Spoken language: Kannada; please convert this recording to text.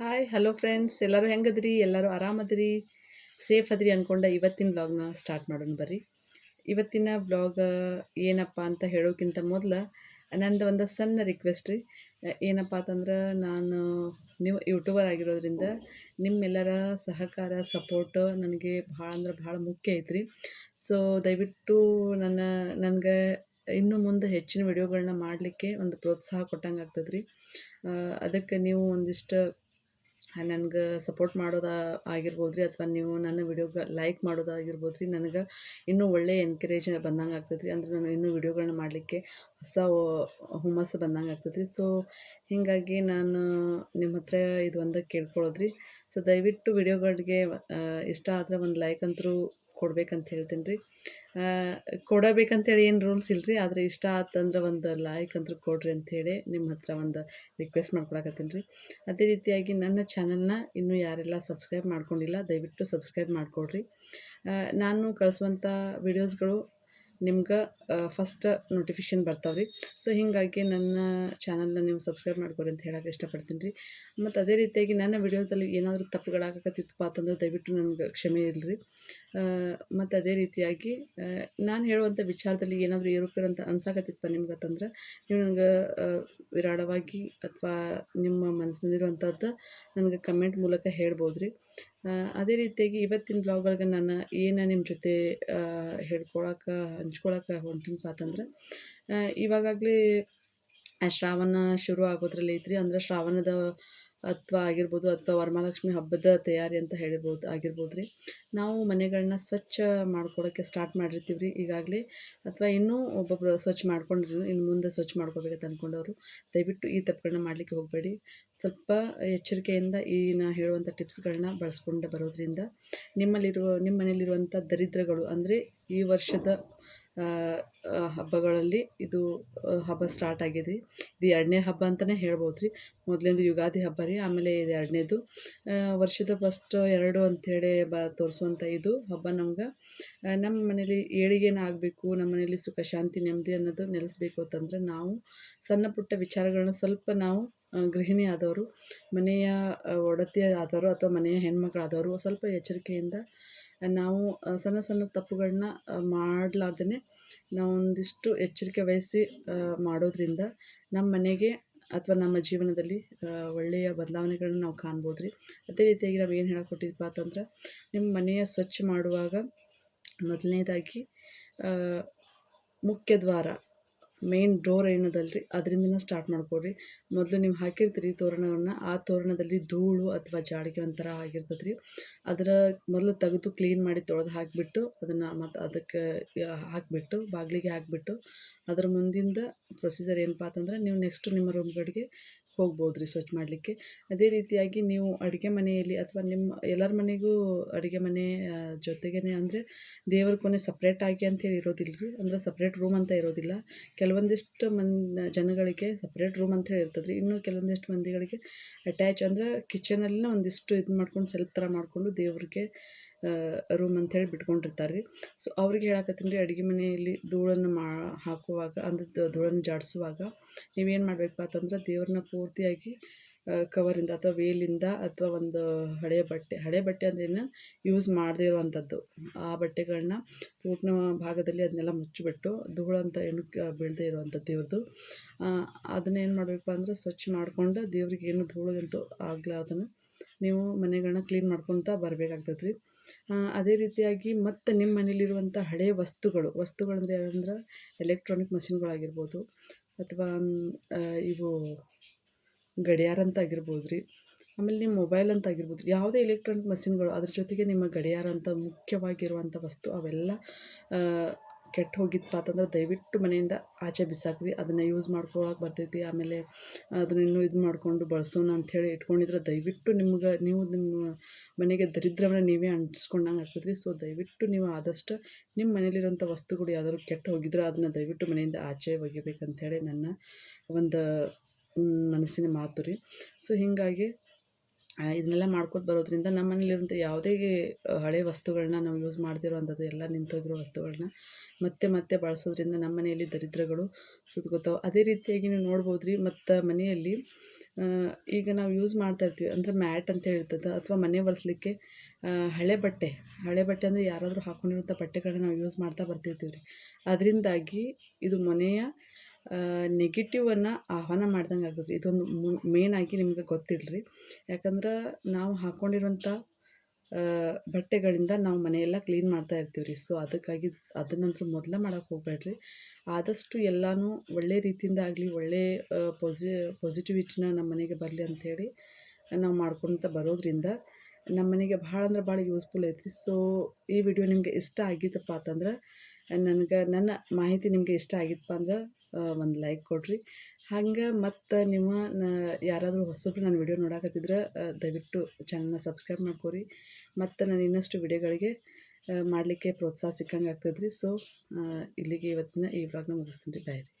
ಹಾಯ್ ಹಲೋ ಫ್ರೆಂಡ್ಸ್ ಎಲ್ಲರೂ ಹೆಂಗದ್ರಿ? ಎಲ್ಲರೂ ಆರಾಮದ್ರಿ? ಸೇಫ್ ಅದ್ರಿ ಅಂದ್ಕೊಂಡ ಇವತ್ತಿನ ಬ್ಲಾಗ್ನ ಸ್ಟಾರ್ಟ್ ಮಾಡೋಣ ಬರ್ರಿ. ಇವತ್ತಿನ ಬ್ಲಾಗ್ ಏನಪ್ಪ ಅಂತ ಹೇಳೋಕ್ಕಿಂತ ಮೊದಲು ನಂದು ಒಂದು ಸಣ್ಣ ರಿಕ್ವೆಸ್ಟ್ ರೀ. ಏನಪ್ಪ ಅಂತಂದ್ರೆ ನಾನು ನೀವು ಯೂಟ್ಯೂಬರ್ ಆಗಿರೋದ್ರಿಂದ ನಿಮ್ಮೆಲ್ಲರ ಸಹಕಾರ ಸಪೋರ್ಟ್ ನನಗೆ ಭಾಳ ಅಂದ್ರೆ ಭಾಳ ಮುಖ್ಯ ಐತ್ರಿ. ಸೊ ದಯವಿಟ್ಟು ನನ್ನ, ನನಗೆ ಇನ್ನು ಮುಂದೆ ಹೆಚ್ಚಿನ ವಿಡಿಯೋಗಳನ್ನ ಮಾಡಲಿಕ್ಕೆ ಒಂದು ಪ್ರೋತ್ಸಾಹ ಕೊಟ್ಟಂಗೆ ಆಗ್ತದ್ರಿ. ಅದಕ್ಕೆ ನೀವು ಒಂದಿಷ್ಟು ನನಗೆ ಸಪೋರ್ಟ್ ಮಾಡೋದು ಆಗಿರ್ಬೋದು ರೀ ಅಥವಾ ನೀವು ನನ್ನ ವಿಡಿಯೋಗೆ ಲೈಕ್ ಮಾಡೋದಾಗಿರ್ಬೋದು ರೀ ನನಗೆ ಇನ್ನೂ ಒಳ್ಳೆಯ ಎನ್ಕರೇಜ್ ಬಂದಂಗೆ ಆಗ್ತದೆ ರೀ ಅಂದ್ರೆ ನಾನು ಇನ್ನೂ ವಿಡಿಯೋಗಳನ್ನ ಮಾಡಲಿಕ್ಕೆ ಹೊಸ ಹುಮ್ಮಸ್ಸು ಬಂದಂಗೆ ಆಗ್ತದೆ ರೀ ಸೊ ಹೀಗಾಗಿ ನಾನು ನಿಮ್ಮ ಹತ್ರ ಇದು ಒಂದು ಕೇಳ್ಕೊಳ್ಳೋದು ರೀ ಸೊ ದಯವಿಟ್ಟು ವಿಡಿಯೋಗಳಿಗೆ ಇಷ್ಟ ಆದರೆ ಒಂದು ಲೈಕ್ ಅಂತರೂ ಕೊಡ್ಬೇಕಂತ ಹೇಳ್ತೀನಿ ರೀ ಕೊಡಬೇಕಂತೇಳಿ ಏನು ರೂಲ್ಸ್ ಇಲ್ಲ ರೀ ಆದರೆ ಇಷ್ಟ ಆತಂದ್ರೆ ಒಂದು ಲೈಕ್ ಅಂದ್ರೆ ಕೊಡ್ರಿ ಅಂಥೇಳಿ ನಿಮ್ಮ ಹತ್ರ ಒಂದು ರಿಕ್ವೆಸ್ಟ್ ಮಾಡ್ಕೊಳಕತ್ತೀನಿ. ರೀ ಅದೇ ರೀತಿಯಾಗಿ ನನ್ನ ಚಾನಲ್ನ ಇನ್ನೂ ಯಾರೆಲ್ಲ ಸಬ್ಸ್ಕ್ರೈಬ್ ಮಾಡ್ಕೊಂಡಿಲ್ಲ, ದಯವಿಟ್ಟು ಸಬ್ಸ್ಕ್ರೈಬ್ ಮಾಡಿಕೊಡ್ರಿ. ನಾನು ಕಳಿಸುವಂಥ ವಿಡಿಯೋಸ್ಗಳು ನಿಮ್ಗೆ ಫಸ್ಟ್ ನೋಟಿಫಿಕೇಶನ್ ಬರ್ತಾವೆ ರೀ ಸೊ ಹೀಗಾಗಿ ನನ್ನ ಚಾನಲ್ನ ನೀವು ಸಬ್ಸ್ಕ್ರೈಬ್ ಮಾಡ್ಕೊರಿ ಅಂತ ಹೇಳಕ್ಕೆ ಇಷ್ಟಪಡ್ತೀನಿ ರೀ. ಮತ್ತು ಅದೇ ರೀತಿಯಾಗಿ ನನ್ನ ವಿಡಿಯೋದಲ್ಲಿ ಏನಾದರೂ ತಪ್ಪುಗಳಾಗಕತ್ತಿತ್ತಪ್ಪ ಅಂತಂದ್ರೆ ದಯವಿಟ್ಟು ನನಗೆ ಕ್ಷಮೆ ಇಲ್ಲರಿ ಮತ್ತು ಅದೇ ರೀತಿಯಾಗಿ ನಾನು ಹೇಳುವಂಥ ವಿಚಾರದಲ್ಲಿ ಏನಾದರೂ ಏರುಪೇರು ಅಂತ ಅನ್ಸಾಕತ್ತಿತ್ತಪ್ಪ ನಿಮ್ಗೆ ಅಂತಂದ್ರೆ, ನೀವು ನನಗೆ ವಿರಾಳವಾಗಿ ಅಥವಾ ನಿಮ್ಮ ಮನಸ್ಸಿನಲ್ಲಿರುವಂಥದ್ದು ನನಗೆ ಕಮೆಂಟ್ ಮೂಲಕ ಹೇಳ್ಬೋದು ರೀ ಅದೇ ರೀತಿಯಾಗಿ ಇವತ್ತಿನ ಬ್ಲಾಗ್ ನಾನು ಏನು ನಿಮ್ಮ ಜೊತೆ ಹೇಳ್ಕೊಳಕ್ಕೆ ಹಂಚ್ಕೊಳಕ್ಕೆ ಹೊಂಟೀನಪ್ಪ ಅಂತಂದ್ರೆ ಇವಾಗಾಗಲೇ ಶ್ರಾವಣ ಶುರು ಆಗೋದ್ರಲ್ಲಿ ಐತ್ರಿ. ಅಂದ್ರೆ ಶ್ರಾವಣದ ಅಥವಾ ಆಗಿರ್ಬೋದು ಅಥವಾ ವರಮಹಾಲಕ್ಷ್ಮಿ ಹಬ್ಬದ ತಯಾರಿ ಅಂತ ಹೇಳಿರ್ಬೋದು ಆಗಿರ್ಬೋದು ರೀ ನಾವು ಮನೆಗಳನ್ನ ಸ್ವಚ್ಛ ಮಾಡ್ಕೊಡೋಕ್ಕೆ ಸ್ಟಾರ್ಟ್ ಮಾಡಿರ್ತೀವಿ ರೀ ಈಗಾಗಲೇ ಅಥವಾ ಇನ್ನೂ ಒಬ್ಬೊಬ್ಬರು ಸ್ವಚ್ಛ ಮಾಡ್ಕೊಂಡಿರು ಇನ್ನು ಮುಂದೆ ಸ್ವಚ್ಛ ಮಾಡ್ಕೋಬೇಕಂತ ಅಂದ್ಕೊಂಡವರು ದಯವಿಟ್ಟು ಈ ತಪ್ಪುಗಳನ್ನ ಮಾಡಲಿಕ್ಕೆ ಹೋಗಬೇಡಿ. ಸ್ವಲ್ಪ ಎಚ್ಚರಿಕೆಯಿಂದ ಈ ನಾ ಹೇಳುವಂಥ ಟಿಪ್ಸ್ಗಳನ್ನ ಬಳಸ್ಕೊಂಡು ಬರೋದ್ರಿಂದ ನಿಮ್ಮಲ್ಲಿರುವ ನಿಮ್ಮ ಮನೆಯಲ್ಲಿರುವಂಥ ದರಿದ್ರಗಳು ಅಂದರೆ ಈ ವರ್ಷದ ಹಬ್ಬಗಳಲ್ಲಿ ಇದು ಹಬ್ಬ ಸ್ಟಾರ್ಟ್ ಆಗಿದೆ. ಇದು ಎರಡನೇ ಹಬ್ಬ ಅಂತಲೇ ಹೇಳ್ಬೋದು ರೀ ಮೊದಲಿಂದು ಯುಗಾದಿ ಹಬ್ಬ ರೀ, ಆಮೇಲೆ ಇದು ಎರಡನೇದು. ವರ್ಷದ ಫಸ್ಟ್ ಎರಡು ಅಂಥೇಳಿ ಬ ತೋರಿಸುವಂಥ ಇದು ಹಬ್ಬ ನಮ್ಗೆ. ನಮ್ಮ ಮನೇಲಿ ಏಳಿಗೆನ ಆಗಬೇಕು, ನಮ್ಮ ಮನೇಲಿ ಸುಖ, ಶಾಂತಿ, ನೆಮ್ಮದಿ ಅನ್ನೋದು ನೆಲೆಸಬೇಕು ಅಂತಂದ್ರೆ ನಾವು ಸಣ್ಣ ಪುಟ್ಟ ವಿಚಾರಗಳನ್ನ ಸ್ವಲ್ಪ ನಾವು ಗೃಹಿಣಿ ಆದವರು, ಮನೆಯ ಒಡತಿ ಆದವರು ಅಥವಾ ಮನೆಯ ಹೆಣ್ಮಕ್ಳಾದವರು ಸ್ವಲ್ಪ ಎಚ್ಚರಿಕೆಯಿಂದ ನಾವು ಸಣ್ಣ ಸಣ್ಣ ತಪ್ಪುಗಳನ್ನ ಮಾಡಲಾರ್ದೇ ನಾವೊಂದಿಷ್ಟು ಎಚ್ಚರಿಕೆ ವಹಿಸಿ ಮಾಡೋದರಿಂದ ನಮ್ಮ ಮನೆಗೆ ಅಥವಾ ನಮ್ಮ ಜೀವನದಲ್ಲಿ ಒಳ್ಳೆಯ ಬದಲಾವಣೆಗಳನ್ನ ನಾವು ಕಾಣ್ಬೋದು ರೀ ಅದೇ ರೀತಿಯಾಗಿ ನಾವು ಏನು ಹೇಳಕ್ಕೆ ಕೊಟ್ಟಿದ್ದಪ್ಪ ಅಂತಂದ್ರೆ, ನಿಮ್ಮ ಮನೆಯ ಸ್ವಚ್ಛ ಮಾಡುವಾಗ ಮೊದಲನೇದಾಗಿ ಮುಖ್ಯ ದ್ವಾರ ಮೇನ್ ಡೋರ್ ಏನದಲ್ಲ ರೀ ಅದರಿಂದನೇ ಸ್ಟಾರ್ಟ್ ಮಾಡ್ಕೊಳ್ರಿ. ಮೊದಲು ನೀವು ಹಾಕಿರ್ತೀರಿ ತೋರಣವನ್ನು, ಆ ತೋರಣದಲ್ಲಿ ಧೂಳು ಅಥವಾ ಜಾಡಿಗೆ ಒಂಥರ ಆಗಿರ್ತದೆ ರೀ ಅದರ ಮೊದಲು ತೆಗೆದು ಕ್ಲೀನ್ ಮಾಡಿ ತೊಳೆದು ಹಾಕಿಬಿಟ್ಟು, ಅದನ್ನು ಮತ್ತು ಅದಕ್ಕೆ ಹಾಕಿಬಿಟ್ಟು, ಬಾಗಿಲಿಗೆ ಹಾಕಿಬಿಟ್ಟು, ಅದರ ಮುಂದಿಂದ ಪ್ರೊಸೀಜರ್ ಏನಪ್ಪ ಅಂತಂದ್ರೆ, ನೀವು ನೆಕ್ಸ್ಟ್ ನಿಮ್ಮ ರೂಮ್ಗಳಿಗೆ ಹೋಗ್ಬೋದು ರೀ ಸ್ವಚ್ಛ ಮಾಡಲಿಕ್ಕೆ. ಅದೇ ರೀತಿಯಾಗಿ ನೀವು ಅಡುಗೆ ಮನೆಯಲ್ಲಿ ಅಥವಾ ನಿಮ್ಮ ಎಲ್ಲರ ಮನೆಗೂ ಅಡುಗೆ ಮನೆ ಜೊತೆಗೇ ಅಂದರೆ ದೇವ್ರ ಕೊನೆ ಸಪ್ರೇಟಾಗಿ ಅಂತೇಳಿ ಇರೋದಿಲ್ಲ ರೀ ಅಂದರೆ ಸಪ್ರೇಟ್ ರೂಮ್ ಅಂತ ಇರೋದಿಲ್ಲ. ಕೆಲವೊಂದಿಷ್ಟು ಮನ್, ಜನಗಳಿಗೆ ಸಪ್ರೇಟ್ ರೂಮ್ ಅಂತ ಇರ್ತದೆ ರೀ ಇನ್ನು ಕೆಲವೊಂದಿಷ್ಟು ಮಂದಿಗಳಿಗೆ ಅಟ್ಯಾಚ್ ಅಂದ್ರೆ ಕಿಚನಲ್ಲಿನ ಒಂದಿಷ್ಟು ಇದು ಮಾಡ್ಕೊಂಡು ಸೆಲ್ಫ್ ಥರ ಮಾಡಿಕೊಂಡು ದೇವ್ರಿಗೆ ರೂಮ್ ಅಂಥೇಳಿ ಬಿಟ್ಕೊಂಡಿರ್ತಾರೆ ರೀ ಸೊ ಅವ್ರಿಗೆ ಹೇಳಕತ್ತೀನಿ ರೀ, ಅಡುಗೆ ಮನೆಯಲ್ಲಿ ಧೂಳನ್ನು ಮಾ, ಹಾಕುವಾಗ ಅಂದ್ರೆ ಧೂಳನ್ನು ಜಾಡಿಸುವಾಗ ನೀವೇನು ಮಾಡಬೇಕಪ್ಪ ಅಂತಂದ್ರೆ ದೇವ್ರನ್ನ ಪೂರ್ತಿಯಾಗಿ ಕವರಿಂದ ಅಥವಾ ವೇಲಿಂದ ಅಥವಾ ಒಂದು ಹಳೆಯ ಬಟ್ಟೆ, ಹಳೆ ಬಟ್ಟೆ ಅಂದ್ರೆ ಏನು ಯೂಸ್ ಮಾಡದೇ ಇರುವಂಥದ್ದು ಆ ಬಟ್ಟೆಗಳನ್ನ ಪೂರ್ಣ ಭಾಗದಲ್ಲಿ ಅದನ್ನೆಲ್ಲ ಮುಚ್ಚಿಬಿಟ್ಟು ಧೂಳಂತ ಏನು ಬೀಳದೇ ಇರುವಂಥದ್ದು ದೇವ್ರದ್ದು ಅದನ್ನೇನು ಮಾಡಬೇಕು ಅಂದ್ರೆ ಸ್ವಚ್ಛ ಮಾಡಿಕೊಂಡು ದೇವ್ರಿಗೆ ಏನು ಧೂಳಿಗಂತೂ ಆಗ್ಲಾರ್ದನ್ನು ನೀವು ಮನೆಗಳನ್ನ ಕ್ಲೀನ್ ಮಾಡ್ಕೊತ ಬರಬೇಕಾಗ್ತದೆ ರೀ ಅದೇ ರೀತಿಯಾಗಿ ಮತ್ತು ನಿಮ್ಮ ಮನೇಲಿರುವಂಥ ಹಳೆಯ ವಸ್ತುಗಳು, ವಸ್ತುಗಳಂದರೆ ಯಾವಂದ್ರೆ ಎಲೆಕ್ಟ್ರಾನಿಕ್ ಮಷಿನ್ಗಳಾಗಿರ್ಬೋದು ಅಥವಾ ಇವು ಗಡಿಯಾರ ಅಂತ ಆಗಿರ್ಬೋದು ರೀ ಆಮೇಲೆ ನಿಮ್ಮ ಮೊಬೈಲ್ ಅಂತ ಆಗಿರ್ಬೋದು ಯಾವುದೇ ಎಲೆಕ್ಟ್ರಾನಿಕ್ ಮಷಿನ್ಗಳು ಅದ್ರ ಜೊತೆಗೆ ನಿಮ್ಮ ಗಡಿಯಾರ ಅಂತ ಮುಖ್ಯವಾಗಿರುವಂಥ ವಸ್ತು ಅವೆಲ್ಲ ಕೆಟ್ಟು ಹೋಗಿತ್ತು ಅಂತಂದ್ರೆ ದಯವಿಟ್ಟು ಮನೆಯಿಂದ ಆಚೆ ಬಿಸಾಕ್ರಿ. ಅದನ್ನು ಯೂಸ್ ಮಾಡ್ಕೊಳಕ್ಕೆ ಬರ್ತೈತಿ. ಆಮೇಲೆ ಅದನ್ನ ಇನ್ನೂ ಇದು ಮಾಡಿಕೊಂಡು ಬಳಸೋಣ ಅಂಥೇಳಿ ಇಟ್ಕೊಂಡಿದ್ರೆ ದಯವಿಟ್ಟು ನಿಮ್ಗೆ, ನೀವು ನಿಮ್ಮ ಮನೆಗೆ ದರಿದ್ರವನ್ನ ನೀವೇ ಅಂಟಿಸ್ಕೊಂಡಂಗೆ ಆಗ್ತದ್ರಿ ಸೊ, ದಯವಿಟ್ಟು ನೀವು ಆದಷ್ಟು ನಿಮ್ಮ ಮನೇಲಿರೋಂಥ ವಸ್ತುಗಳು ಯಾವ್ದಾದ್ರು ಕೆಟ್ಟು ಹೋಗಿದ್ರೆ ಅದನ್ನು ದಯವಿಟ್ಟು ಮನೆಯಿಂದ ಆಚೆ ಒಗಿಬೇಕಂಥೇಳಿ ನನ್ನ ಒಂದು ಮನಸ್ಸಿನ ಮಾತು ರೀ. ಸೊ ಹೀಗಾಗಿ ಇದನ್ನೆಲ್ಲ ಮಾಡ್ಕೊತ ಬರೋದ್ರಿಂದ ನಮ್ಮ ಮನೇಲಿರುವಂಥ ಯಾವುದೇ ಹಳೆ ವಸ್ತುಗಳನ್ನ ನಾವು ಯೂಸ್ ಮಾಡದಿರುವಂಥದ್ದು ಎಲ್ಲ ನಿಂತೋಗಿರೋ ವಸ್ತುಗಳನ್ನ ಮತ್ತೆ ಮತ್ತೆ ಬಳಸೋದ್ರಿಂದ ನಮ್ಮ ಮನೆಯಲ್ಲಿ ದರಿದ್ರಗಳು ಸುತ್ತಗೋತಾವೆ ಅದೇ ರೀತಿಯಾಗಿ ನೀವು ನೋಡ್ಬೋದು ರೀ, ಮತ್ತು ಮನೆಯಲ್ಲಿ ಈಗ ನಾವು ಯೂಸ್ ಮಾಡ್ತಾ ಇರ್ತೀವಿ. ಅಂದರೆ ಮ್ಯಾಟ್ ಅಂತ ಹೇಳ್ತದೆ, ಅಥವಾ ಮನೆ ಒರೆಸ್ಲಿಕ್ಕೆ ಹಳೆ ಬಟ್ಟೆ. ಹಳೆ ಬಟ್ಟೆ ಅಂದರೆ ಯಾರಾದರೂ ಹಾಕ್ಕೊಂಡಿರುವಂಥ ಬಟ್ಟೆಗಳನ್ನ ನಾವು ಯೂಸ್ ಮಾಡ್ತಾ ಬರ್ತಿರ್ತೀವಿ ರೀ. ಅದರಿಂದಾಗಿ ಇದು ಮನೆಯ ನೆಗೆಟಿವನ್ನು ಆಹ್ವಾನ ಮಾಡ್ದಂಗೆ ಆಗುತ್ತೆ ಇದೊಂದು ಮೇನ್ ಆಗಿ ನಿಮ್ಗೆ ಗೊತ್ತಿರಲಿ ಯಾಕಂದ್ರೆ ನಾವು ಹಾಕ್ಕೊಂಡಿರುವಂಥ ಬಟ್ಟೆಗಳಿಂದ ನಾವು ಮನೆಯೆಲ್ಲ ಕ್ಲೀನ್ ಮಾಡ್ತಾ ಇರ್ತೀವಿ ರೀ ಸೊ ಅದಕ್ಕಾಗಿ ಅದನ್ನಂತೂ ಮೊದಲೇ ಮಾಡೋಕೆ ಹೋಗಬೇಡ್ರಿ. ಆದಷ್ಟು ಎಲ್ಲನೂ ಒಳ್ಳೆ ರೀತಿಯಿಂದ ಆಗಲಿ ಒಳ್ಳೆ ಪೊಸಿ ಪಾಸಿಟಿವಿಟಿನ ನಮ್ಮ ಮನೆಗೆ ಬರಲಿ ಅಂಥೇಳಿ ನಾವು ಮಾಡ್ಕೊತ ಬರೋದ್ರಿಂದ ನಮ್ಮ ಮನೆಗೆ ಭಾಳ ಅಂದ್ರೆ ಭಾಳ ಯೂಸ್ಫುಲ್ ಐತ್ರಿ. ಸೊ ಈ ವಿಡಿಯೋ ನಿಮಗೆ ಇಷ್ಟ ಆಗಿತ್ತಪ್ಪ ಅಂತಂದ್ರೆ, ನನಗೆ, ನನ್ನ ಮಾಹಿತಿ ನಿಮಗೆ ಇಷ್ಟ ಆಗಿತ್ತಪ್ಪ ಅಂದ್ರೆ ಒಂದು ಲೈಕ್ ಕೊಡಿರಿ. ಹಂಗೆ ಮತ್ತು ನಿಮ್ಮ ಯಾರಾದರೂ ಹೊಸಬ್ರು ನನ್ನ ವಿಡಿಯೋ ನೋಡಕತ್ತಿದ್ರೆ ದಯವಿಟ್ಟು ಚಾನಲ್ನ ಸಬ್ಸ್ಕ್ರೈಬ್ ಮಾಡ್ಕೊರಿ. ಮತ್ತು ನಾನು ಇನ್ನಷ್ಟು ವಿಡಿಯೋಗಳಿಗೆ ಮಾಡಲಿಕ್ಕೆ ಪ್ರೋತ್ಸಾಹ ಸಿಕ್ಕಂಗೆ ಆಗ್ತದ್ರಿ ಸೊ ಇಲ್ಲಿಗೆ ಇವತ್ತಿನ ಈ ವ್ಲಾಗ್ನ ಮುಗಿಸ್ತೀನಿ ರೀ. ಬಾಯ್ ರೀ.